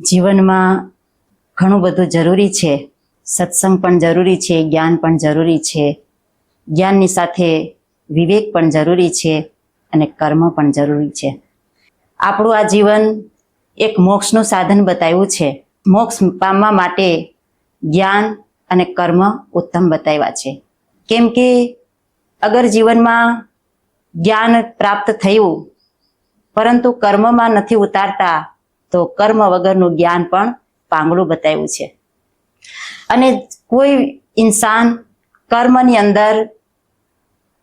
જીવનમાં ઘણું બધું જરૂરી છે. સત્સંગ પણ જરૂરી છે, જ્ઞાન પણ જરૂરી છે. જ્ઞાનની સાથે વિવેક પણ જરૂરી છે અને કર્મ પણ જરૂરી છે. આપણું આ જીવન એક મોક્ષનું સાધન બતાવ્યું છે. મોક્ષ પામવા માટે જ્ઞાન અને કર્મ ઉત્તમ બતાવ્યા છે. કેમ કે અગર જીવનમાં જ્ઞાન પ્રાપ્ત થયું, પરંતુ કર્મમાં નથી ઉતારતા તો કર્મ વગરનું જ્ઞાન પણ પાંગળું બતાવ્યું છે. અને કોઈ ઇન્સાન કર્મની અંદર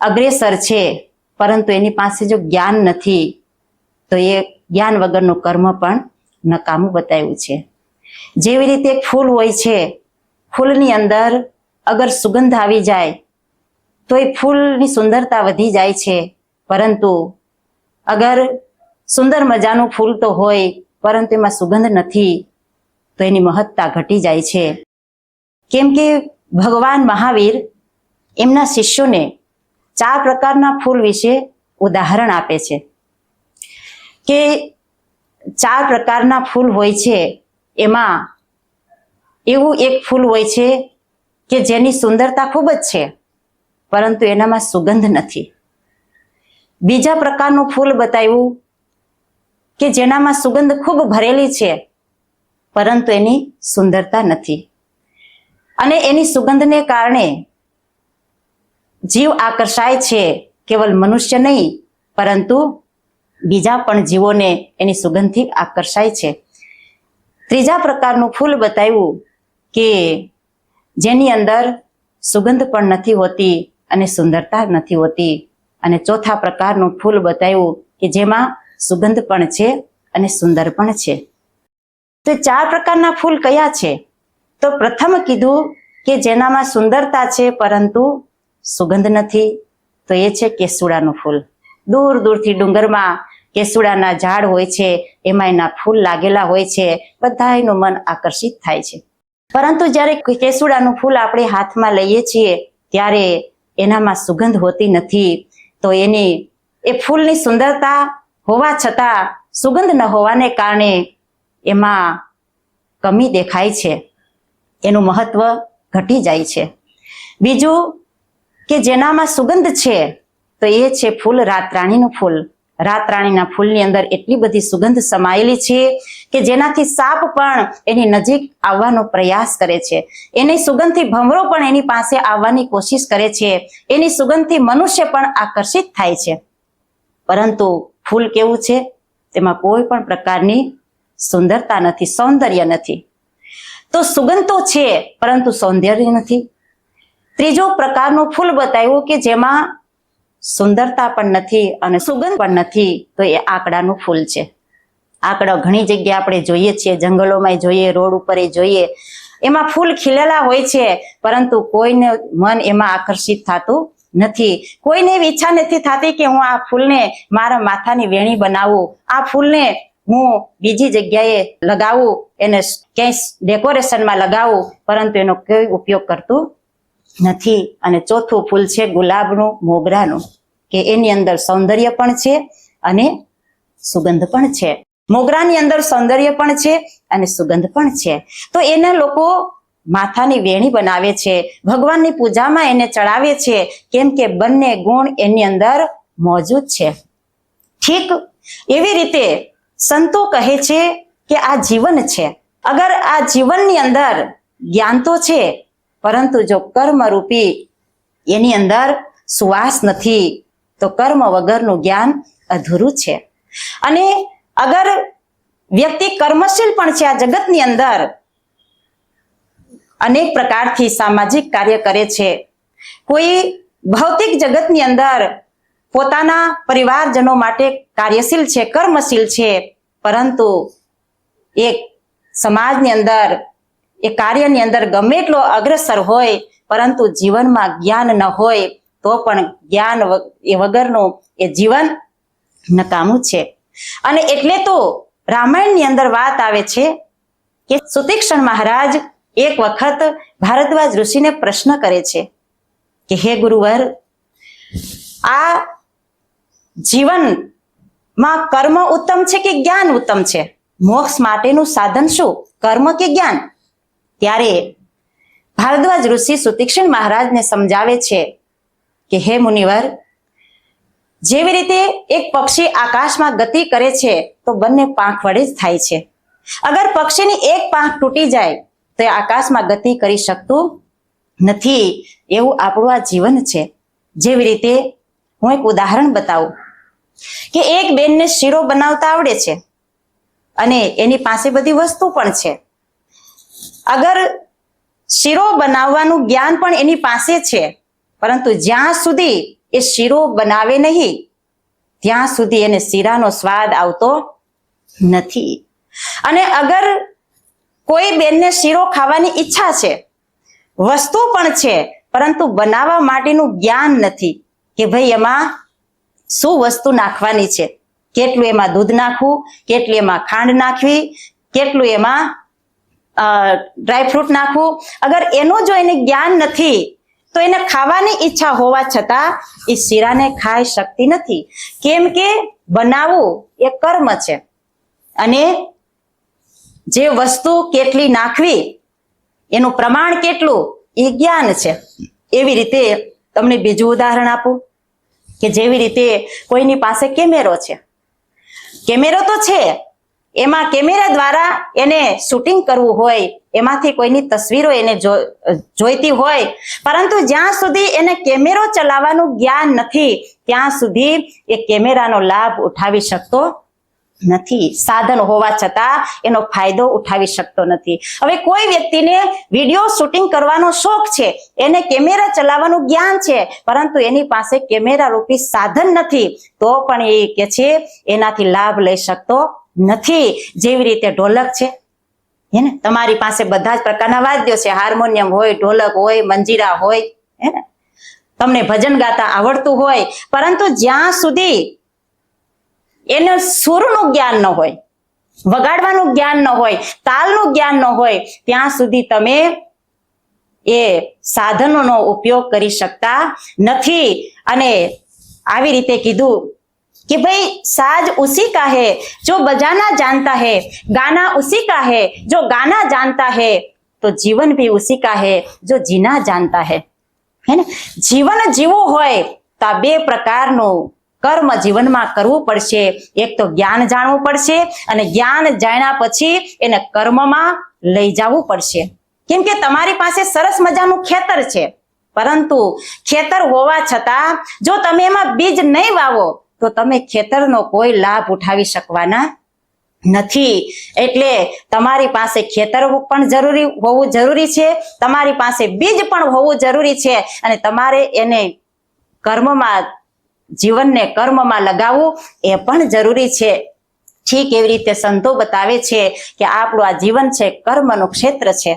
અગ્રેસર છે, પરંતુ એની પાસે જો જ્ઞાન નથી, તો એ જ્ઞાન વગરનું કર્મ પણ નકામું બતાવ્યું છે. જેવી રીતે એક ફૂલ હોય છે, ફૂલની અંદર અગર સુગંધ આવી જાય, તો એ ફૂલની સુંદરતા વધી જાય છે, પરંતુ અગર સુંદર મજાનું ફૂલ તો હોય પરંતુ એમાં સુગંધ નથી, તો એની મહત્તા ઘટી જાય છે. કેમ કે ભગવાન મહાવીર એમના શિષ્યોને ચાર પ્રકારના ફૂલ વિશે ઉદાહરણ આપે છે. કે ચાર પ્રકારના ફૂલ હોય છે, એમાં એવું એક ફૂલ હોય છે કે જેની સુંદરતા ખૂબ જ છે, પરંતુ એનામાં સુગંધ નથી. બીજા પ્રકારનું ફૂલ બતાવ્યું કે જેનામાં સુગંધ ખૂબ ભરેલી છે, પરંતુ એની સુંદરતા નથી. અને એની સુગંધને કારણે જીવ આકર્ષાય છે, કેવલ મનુષ્ય નહીં, પરંતુ બીજા પણ જીવોને એની સુગંધથી આકર્ષાય છે. ત્રીજા પ્રકારનું ફૂલ બતાવ્યું કે જેની અંદર સુગંધ પણ નથી હોતી અને સુંદરતા નથી હોતી. અને ચોથા પ્રકારનું ફૂલ બતાવ્યું કે જેમાં સુગંધ પણ છે અને સુંદર પણ છે. તો ચાર પ્રકારના ફૂલ કયા છે? તો પ્રથમ કીધું કે જેનામાં સુંદરતા છે, પરંતુ સુગંધ નથી. તો એ છે કેસુડાનું ફૂલ. દૂર દૂરથી ડુંગરમાં કેસુડાના ઝાડ હોય છે, એમાં એના ફૂલ લાગેલા હોય છે બધા એનું મન આકર્ષિત થાય છે. પરંતુ જ્યારે કેસુડાનું ફૂલ આપણે હાથમાં લઈએ છીએ, ત્યારે એનામાં સુગંધ હોતી નથી. તો એની, એ ફૂલની સુંદરતા હોવા છતાં સુગંધ ન હોવાને કારણે એમાં કમી દેખાય છે. એનું મહત્વ ઘટી જાય છે. બીજું કે જેનામાં સુગંધ છે, તો એ છે ફૂલ, રાતરાણીનું ફૂલ. રાતરાણીના ફૂલની અંદર એટલી બધી સુગંધ સમાયેલી છે કે જેનાથી સાપ પણ એની નજીક આવવાનો પ્રયાસ કરે છે. એની સુગંધથી ભમરો પણ એની પાસે આવવાની કોશિશ કરે છે. એની સુગંધથી મનુષ્ય પણ આકર્ષિત થાય છે. પરંતુ ફૂલ કેવું છે? તેમાં કોઈ પણ પ્રકારની સુંદરતા નથી, સૌંદર્ય નથી. તો સુગંધ તો છે, પરંતુ સૌંદર્ય નથી. ત્રીજો પ્રકારનું ફૂલ બતાવ્યું કે જેમાં સુંદરતા પણ નથી અને સુગંધ પણ નથી, તો એ આંકડાનું ફૂલ છે. આંકડા ઘણી જગ્યાએ આપણે જોઈએ છીએ જંગલોમાં જોઈએ, રોડ ઉપર જોઈએ. એમાં ફૂલ ખીલેલા હોય છે, પરંતુ કોઈને મન એમાં આકર્ષિત થતું નથી. કોઈને એવી ઈચ્છા નથી થતી કે હું આ ફૂલને મારા માથાની વેણી બનાવું. આ ફૂલને હું બીજી જગ્યાએ લગાવું, એને ક્યાંય ડેકોરેશનમાં લગાવું, પરંતુ એનો કોઈ ઉપયોગ કરતું નથી. અને ચોથું ફૂલ છે ગુલાબનું, મોગરાનું, કે એની અંદર સૌંદર્ય પણ છે અને સુગંધ પણ છે. મોગરાની અંદર સૌંદર્ય પણ છે અને સુગંધ પણ છે. તો એના લોકો માથાની વેણી બનાવે છે, ભગવાનની પૂજામાં એને ચડાવે છે, કેમ કે બંને ગુણ એની અંદર મોજૂદ છે. ઠીક એવી રીતે સંતો કહે છે કે આ જીવન છે. અગર આ જીવનની અંદર જ્ઞાન તો છે, પરંતુ જો કર્મ રૂપી એની અંદર સુવાસ નથી, તો કર્મ વગરનું જ્ઞાન અધૂરું છે. અને અગર વ્યક્તિ કર્મશીલ પણ છે આ જગતની અંદર અનેક પ્રકારથી સામાજિક કાર્ય કરે છે. કોઈ ભૌતિક જગતની અંદર પોતાના પરિવારજનો માટે કાર્યશીલ છે, કર્મશીલ છે, પરંતુ એક સમાજની અંદર એ કાર્યની અંદર ગમે એટલો અગ્રસર હોય, પરંતુ જીવનમાં જ્ઞાન ન હોય, તો પણ જ્ઞાન એ વગરનું એ જીવન નકામું છે. અને એટલે તો રામાયણની અંદર વાત આવે છે કે સુતીક્ષણ મહારાજ એક વખત ભારદ્વાજ ઋષિને પ્રશ્ન કરે છે કે, હે ગુરુવર, આ જીવનમાં કર્મ ઉત્તમ છે કે જ્ઞાન ઉત્તમ છે? મોક્ષ માટેનું સાધન શું? કર્મ કે જ્ઞાન? ત્યારે ભારદ્વાજ ઋષિ સુતીક્ષણ મહારાજને સમજાવે છે કે, હે મુનિવર, જેવી રીતે એક પક્ષી આકાશમાં ગતિ કરે છે, તો બંને પાંખ વડે જ થાય છે. અગર પક્ષીની એક પાંખ તૂટી જાય તો આકાશમાં ગતિ કરી શકતું નથી. એવું આપણું આ જીવન છે. જેવી રીતે હું એક ઉદાહરણ બતાવું. કે એક બેનને શીરો બનાવતા આવડે છે અને એની પાસે બધી વસ્તુ પણ છે. અગર શીરો બનાવવાનું જ્ઞાન પણ એની પાસે છે, પરંતુ જ્યાં સુધી એ શીરો બનાવે નહીં, ત્યાં સુધી એને શીરાનો સ્વાદ આવતો નથી. અને અગર કોઈ બેનને શીરો ખાવાની ઈચ્છા છે? વસ્તુ પણ છે, પરંતુ બનાવવા માટેનું જ્ઞાન નથી કે ભાઈ એમાં શું વસ્તુ નાખવાની છે? કેટલું એમાં દૂધ નાખવું, કેટલું એમાં ખાંડ નાખવી, કેટલું એમાં ડ્રાયફ્રૂટ નાખવું? અગર એનું જો એને જ્ઞાન નથી, તો એને ખાવાની ઈચ્છા હોવા છતાં એ શીરાને ખાઈ શકતી નથી. કેમ કે બનાવવું એ કર્મ છે. અને જે વસ્તુ કેટલી નાખવી, એનું પ્રમાણ કેટલું, એ જ્ઞાન છે. એવી રીતે તમને બીજું ઉદાહરણ આપું, કે જેવી રીતે કોઈની પાસે કેમેરો છે. કેમેરો તો છે, એમાં કેમેરા દ્વારા એને શૂટિંગ કરવું હોય, એમાંથી કોઈની તસવીરો એને જોઈતી હોય, પરંતુ જ્યાં સુધી એને કેમેરો ચલાવવાનું જ્ઞાન નથી, ત્યાં સુધી એ કેમેરાનો લાભ ઉઠાવી શકતો નથી, સાધન હોવા છતાં એનો ફાયદો ઉઠાવી શકતો નથી. હવે કોઈ વ્યક્તિને વીડિયો શૂટિંગ કરવાનો શોખ છે, એને કેમેરા ચલાવવાનું જ્ઞાન છે, પરંતુ એની પાસે કેમેરા રૂપી સાધન નથી, તો પણ એ કે છે, એનાથી લાભ લઈ શકતો નથી. જેવી રીતે ઢોલક છે, હે ને? તમારી પાસે બધા જ પ્રકારના વાદ્યો છે, હાર્મોનિયમ હોય, ઢોલક હોય, મંજીરા હોય, હે ને? તમને ભજન ગાતા આવડતું હોય, પરંતુ જ્યાં સુધી એને સુરનું જ્ઞાન ન હોય વગાડવાનું જ્ઞાન ન હોય તાલનું જ્ઞાન ન હોય ત્યાં સુધી તમે એ સાધનોનો ઉપયોગ કરી શકતા નથી અને આવી રીતે કીધું कि भाई साज उसी का है जो बजाना जानता है गाना उसी का है जो गाना जानता है तो जीवन भी उसी का है जो जीना जानता है હે ને જીવન જીવવું હોય તો આ બે પ્રકારનું કર્મ જીવનમાં કરવું પડશે. એક તો જ્ઞાન જાણવું પડશે અને જ્ઞાન જાણ્યા પછી એને કર્મમાં લઈ જવું પડશે. કેમ કે તમારી પાસે સરસ મજાનું ખેતર છે. પરંતુ ખેતર હોવા છતાં જો તમે એમાં બીજ નહીં વાવો, તો તમે ખેતરનો કોઈ લાભ ઉઠાવી શકવાના નથી. એટલે તમારી પાસે ખેતર પણ જરૂરી હોવું જરૂરી છે, તમારી પાસે બીજ પણ હોવું જરૂરી છે અને તમારે એને કર્મમાં જીવનને કર્મમાં લગાવવું એ પણ જરૂરી છે. ઠીક એવી રીતે સંતો બતાવે છે કે આપણું આ જીવન છે કર્મનું ક્ષેત્ર છે.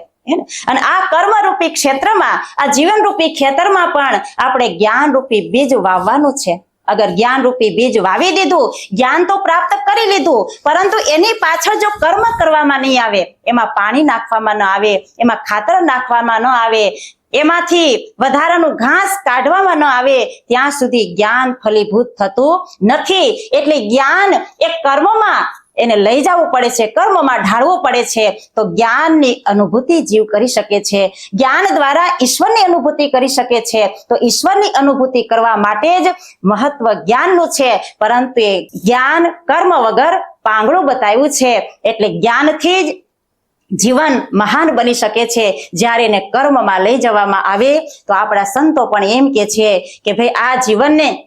અને આ કર્મરૂપી ક્ષેત્રમાં, આ જીવનરૂપી ખેતરમાં પણ આપણે જ્ઞાનરૂપી બીજ વાવવાનું છે. અગર જ્ઞાન રૂપી બીજ વાવી દીધું, જ્ઞાન તો પ્રાપ્ત કરી લીધું, પરંતુ એની પાછળ જો કર્મ કરવામાં નહીં આવે, એમાં પાણી નાખવામાં ન આવે, એમાં ખાતર નાખવામાં ન આવે એમાંથી વધારાનું ઘાસ કાઢવામાં ન આવે, ત્યાં સુધી જ્ઞાન ફલીભૂત થતું નથી. એટલે જ્ઞાન એ કર્મમાં એને લઈ જવું પડે છે, કર્મમાં ઢાળવું પડે છે. તો જ્ઞાનની અનુભૂતિ જીવ કરી શકે છે. જ્ઞાન દ્વારા ઈશ્વરની અનુભૂતિ કરી શકે છે. તો ઈશ્વરની અનુભૂતિ કરવા માટે જ મહત્વ જ્ઞાનનું છે. પરંતુ એ જ્ઞાન કર્મ વગર પાંગળું બતાવ્યું છે. એટલે જ્ઞાનથી જ જીવન મહાન બની શકે છે. જ્યારે એને કર્મમાં લઈ જવામાં આવે, તો આપણા સંતો પણ એમ કે છે કે ભાઈ આ જીવનને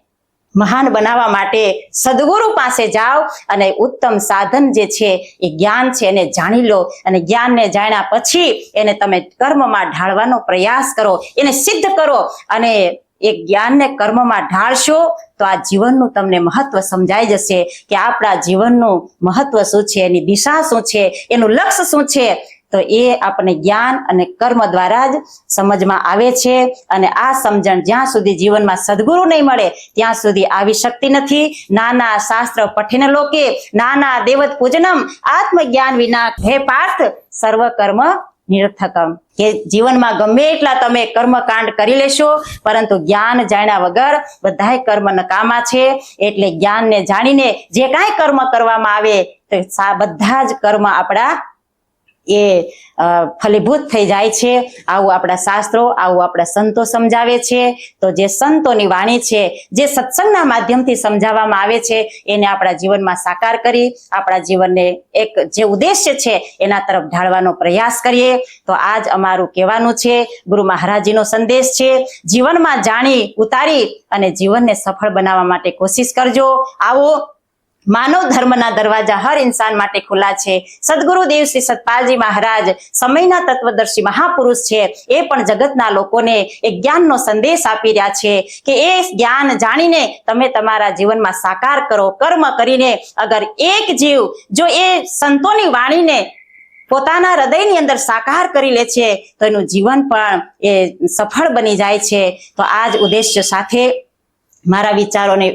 મહાન બનાવવા માટે સદગુરુ પાસે જાઓ અને ઉત્તમ સાધન જે છે એ જ્ઞાન છે એને જાણી લો અને જ્ઞાનને જાણ્યા પછી એને તમે કર્મમાં ઢાળવાનો પ્રયાસ કરો. એને સિદ્ધ કરો અને એ જ્ઞાનને કર્મમાં ઢાળશો તો આ જીવનનું તમને મહત્વ સમજાઈ જશે કે આપણા જીવનનું મહત્વ શું છે, એની દિશા શું છે, એનું લક્ષ્ય શું છે, તો એ આપણને જ્ઞાન અને કર્મ દ્વારા જ સમજમાં આવે છે અને આ સમજણ જ્યાં સુધી જીવનમાં સદગુરુ નહીં મળે, ત્યાં સુધી આવી શકતી નથી. નાના શાસ્ત્ર પઠિન લોકે, નાના દેવત પૂજનમ, આત્મજ્ઞાન વિના હે પાર્થ સર્વ કર્મ નિરર્થકમ. કે જીવનમાં ગમે એટલા તમે કર્મકાંડ કરી લેશો, પરંતુ જ્ઞાન જાણ્યા વગર બધાય કર્મ નકામા છે. એટલે જ્ઞાનને જાણીને જે કાંઈ કર્મ કરવામાં આવે, તો બધા જ કર્મ આપણા એ ફલીભૂત થઈ જાય છે. આવું આપણા શાસ્ત્રો, આવું આપણા સંતો સમજાવે છે. તો જે સંતોની વાણી છે, જે સત્સંગના માધ્યમથી સમજાવવામાં આવે છે, એને આપણા જીવનમાં સાકાર કરી, આપણા જીવનને એક જે ઉદ્દેશ્ય છે, એના તરફ ઢાળવાનો પ્રયાસ કરીએ. તો આજ અમારું કહેવાનું છે, ગુરુ મહારાજીનો સંદેશ છે. જીવનમાં જાણી, ઉતારી અને જીવનને સફળ બનાવવા માટે કોશિશ કરજો. આવો માનવ ધર્મના દરવાજા હર ઇન્સાન માટે ખુલ્લા છે. સદગુરુ દેવ શ્રી સતપાલજી મહારાજ સમયના તત્વદર્શી મહાપુરુષ છે. એ પણ જગતના લોકોને એ જ્ઞાનનો સંદેશ આપી રહ્યા છે કે એ જ્ઞાન જાણીને તમે તમારા જીવનમાં સાકાર કરો, કર્મ કરીને અગર એક જીવ જો એ સંતોની વાણીને પોતાના હૃદયની અંદર સાકાર કરી લે છે, તો એનું જીવન પણ એ સફળ બની જાય છે. તો આ જ ઉદ્દેશ્ય સાથે મારા વિચારોને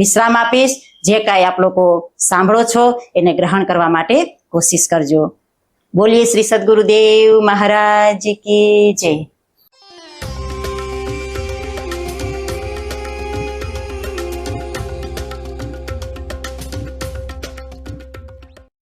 વિશ્રામ આપીશ. જે કાંઈ આપ લોકો સાંભળો છો, એને ગ્રહણ કરવા માટે કોશિશ કરજો. બોલીએ શ્રી સદગુરુદેવ મહારાજ કી જય.